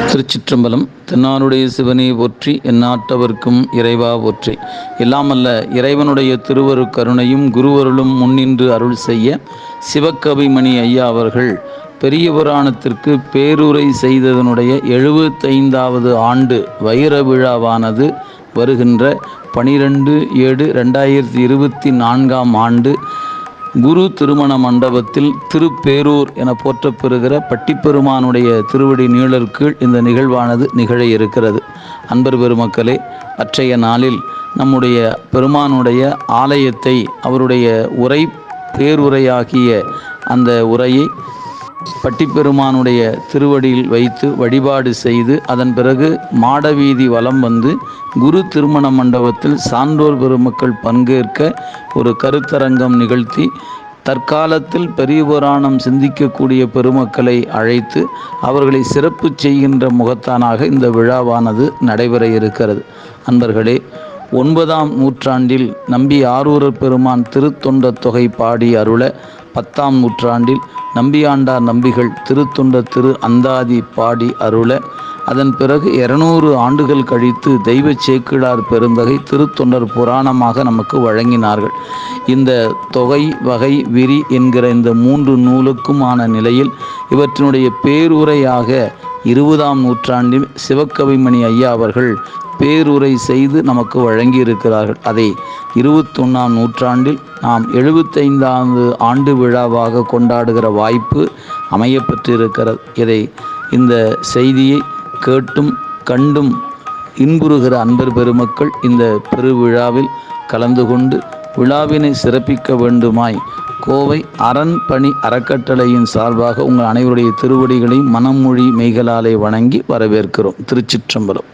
திருச்சிற்றம்பலம் தென்னாருடைய சிவனை போற்றி எந்நாட்டவர்க்கும் இறைவா போற்றி. எல்லாமல்ல இறைவனுடைய திருவரு கருணையும் குருவருளும் முன்னின்று அருள் செய்ய சிவக்கவிமணி ஐயா அவர்கள் பெரிய புராணத்திற்கு பேருரை செய்ததனுடைய எழுபத்தைந்தாவது ஆண்டு வைர விழாவானது வருகின்ற பனிரெண்டு ஏழு ரெண்டாயிரத்தி இருபத்தி நான்காம் ஆண்டு குரு திருமண மண்டபத்தில் திருப்பேரூர் என போற்றப்பெறுகிற பட்டிப்பெருமானுடைய திருவடி நீழல் கீழ் இந்த நிகழ்வானது நிகழ இருக்கிறது. அன்பர் பெருமக்களே அற்றைய நாளில் நம்முடைய பெருமானுடைய ஆலயத்தை அவருடைய உரை பேருரையாகிய அந்த உரையை பட்டிப்பெருமானுடைய திருவடியில் வைத்து வழிபாடு செய்து அதன் பிறகு மாடவீதி வலம் வந்து குரு திருமண மண்டபத்தில் சான்றோர் பெருமக்கள் பங்கேற்க ஒரு கருத்தரங்கம் நிகழ்த்தி தற்காலத்தில் பெரிய புராணம் சிந்திக்கக்கூடிய பெருமக்களை அழைத்து அவர்களை சிறப்பு செய்கின்ற முகத்தானாக இந்த விழாவானது நடைபெற இருக்கிறது. அன்பர்களே ஒன்பதாம் நூற்றாண்டில் நம்பி ஆரூரர் பெருமான் திருத்தொண்ட தொகை பாடி அருள பத்தாம் நூற்றாண்டில் நம்பியாண்டார் நம்பிகள் திருத்துண்ட திரு அந்தாதி பாடி அருள அதன் பிறகு இருநூறு ஆண்டுகள் கழித்து தெய்வ சேக்கிழார் பெருந்தகை திருத்தொண்டர் புராணமாக நமக்கு வழங்கினார்கள். இந்த தொகை வகை விரி என்கிற இந்த மூன்று நூலுக்குமான நிலையில் இவற்றினுடைய பேருரையாக இருபதாம் நூற்றாண்டில் சிவக்கவிமணி ஐயா அவர்கள் பேருரை செய்து நமக்கு வழங்கியிருக்கிறார்கள். அதை இருபத்தொன்னாம் நூற்றாண்டில் நாம் எழுபத்தைந்தாவது ஆண்டு விழாவாக கொண்டாடுகிற வாய்ப்பு அமையப்பெற்றிருக்கிறது. இதை இந்த செய்தியை கேட்டும் கண்டும் இன்புறுகிற அன்பர் பெருமக்கள் இந்த பெருவிழாவில் கலந்து கொண்டு விழாவினை சிறப்பிக்க வேண்டுமாய் கோவை அரண் பணி அறக்கட்டளையின் சார்பாக உங்கள் அனைவருடைய திருவடிகளையும் மனமொழி மெய்களாலே வணங்கி வரவேற்கிறோம். திருச்சிற்றம்பலம்.